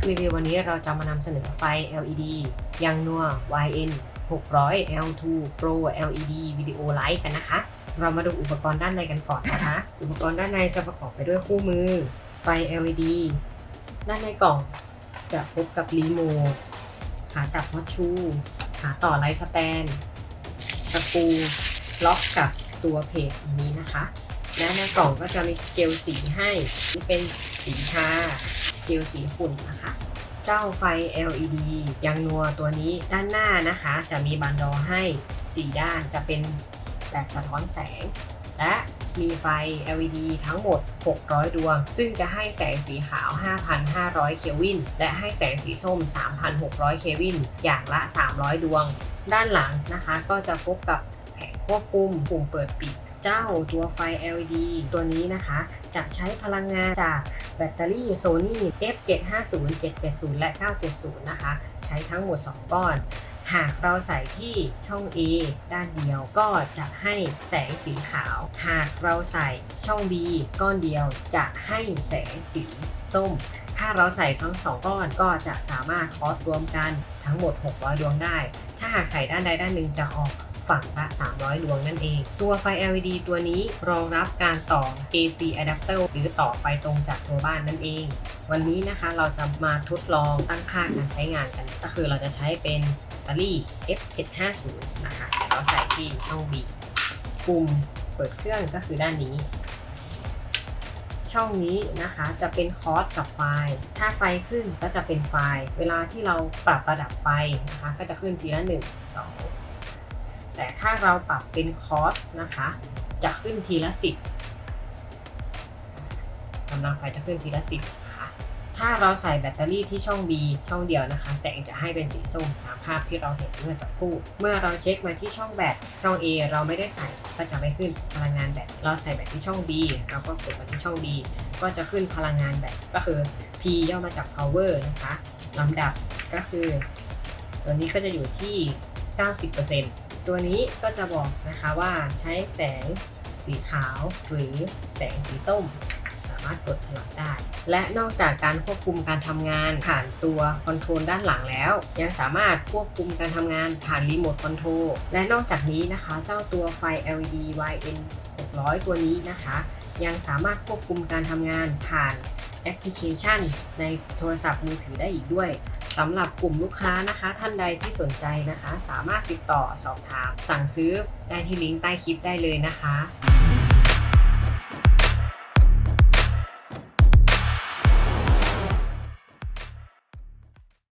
คลิปรีวิววันนี้เราจะมานำเสนอไฟ LED ยังนัว YN 600 L2 Pro LED Video Light กันนะคะ เรามาดูอุปกรณ์ด้านในกันก่อนนะคะ อุปกรณ์ด้านในจะประกอบไปด้วยคู่มือ ไฟ LED ด้านในกล่องจะพบกับรีโมทขาจับฮอตชู ขาต่อไลท์สแตนตะปูล็อกกับตัวเพจนี้นะคะ และในกล่องก็จะมีเจลสีให้ที่เป็นสีชา เจลสีฝุ่นนะคะ เจ้าไฟ LED ยังนัวตัวนี้ด้านหน้านะคะ จะมีบันดอให้ 4 ด้านจะเป็นแบบสะท้อนแสง และมีไฟ LED ทั้งหมด 600 ดวง ซึ่งจะให้แสงสีขาว 5,500 เควิน และให้แสงสีส้ม 3,600 เควิน อย่างละ 300 ดวง ด้านหลังนะคะ ก็จะพบกับแผงควบคุมปุ่มเปิดปิด เจ้าตัวไฟ LED ตัวนี้นะคะ จะใช้พลังงานจากแบตเตอรี่ Sony F750 770 และ 970 นะคะ ใช้ทั้งหมด 2 ก้อน หากเราใส่ที่ช่อง A ด้านเดียวก็จะให้แสงสีขาว หากเราใส่ช่อง B ก้อนเดียวจะให้แสงสีส้มถ้าเราใส่ทั้งสองก้อนก็จะสามารถคอสรวมกันทั้งหมด 600 ดวงได้ ถ้าหากใส่ด้านใดด้านหนึ่งจะออก ฝั่งละ 300 ดวงนั่นเอง ตัวไฟ LED ตัวนี้รองรับการต่อ AC adapter หรือต่อไฟตรงจากตัวบ้านนั่นเอง วันนี้นะคะเราจะมาทดลองตั้งค่าการใช้งานกัน ก็คือเราจะใช้เป็นแบตเตอรี่ F750 นะคะเดี๋ยวเราใส่ที่ช่อง B ปุ่มเปิดเครื่องก็คือด้านนี้ ช่องนี้นะคะจะเป็นคอร์สกับไฟล์ ถ้าไฟขึ้นก็จะเป็นไฟล์ เวลาที่เราปรับระดับไฟนะคะก็จะขึ้นทีละ1 2 แต่ถ้าเราปรับเป็นคอร์สนะคะ จะขึ้นทีละ10กำลังไฟจะขึ้นทีละ10นะคะถ้าเราใส่แบตเตอรี่ที่ช่อง B ช่องเดียวนะคะ แสงจะให้เป็นสีส้มตามภาพที่เราเห็นเมื่อสักครู่ เมื่อเราเช็คมาที่ช่องแบตช่อง A เราไม่ได้ใส่ก็จะไม่ขึ้นพลังงานแบต เราใส่แบตที่ช่อง B เราก็กดมาที่ช่อง B ก็จะขึ้นพลังงานแบตก็คือ P ย่อมาจาก power นะคะลำดับก็คือ ตัวนี้ก็จะอยู่ที่ 90% ตัวนี้ก็จะบอกนะคะว่าใช้แสงสีขาวหรือแสงสีส้ม สามารถกดสลับได้ และนอกจากการควบคุมการทำงานผ่านตัวคอนโทรลด้านหลังแล้ว ยังสามารถควบคุมการทำงานผ่านรีโมทคอนโทรลและนอกจากนี้นะคะ เจ้าตัวไฟ LED YN 600 ตัวนี้นะคะ ยังสามารถควบคุมการทำงานผ่าน แอปพลิเคชัน ในโทรศัพท์มือถือได้อีกด้วยสำหรับกลุ่มลูกค้านะคะ ท่านใดที่สนใจนะคะ สามารถติดต่อสอบถาม สั่งซื้อได้ที่ลิงก์ใต้คลิปได้เลยนะคะ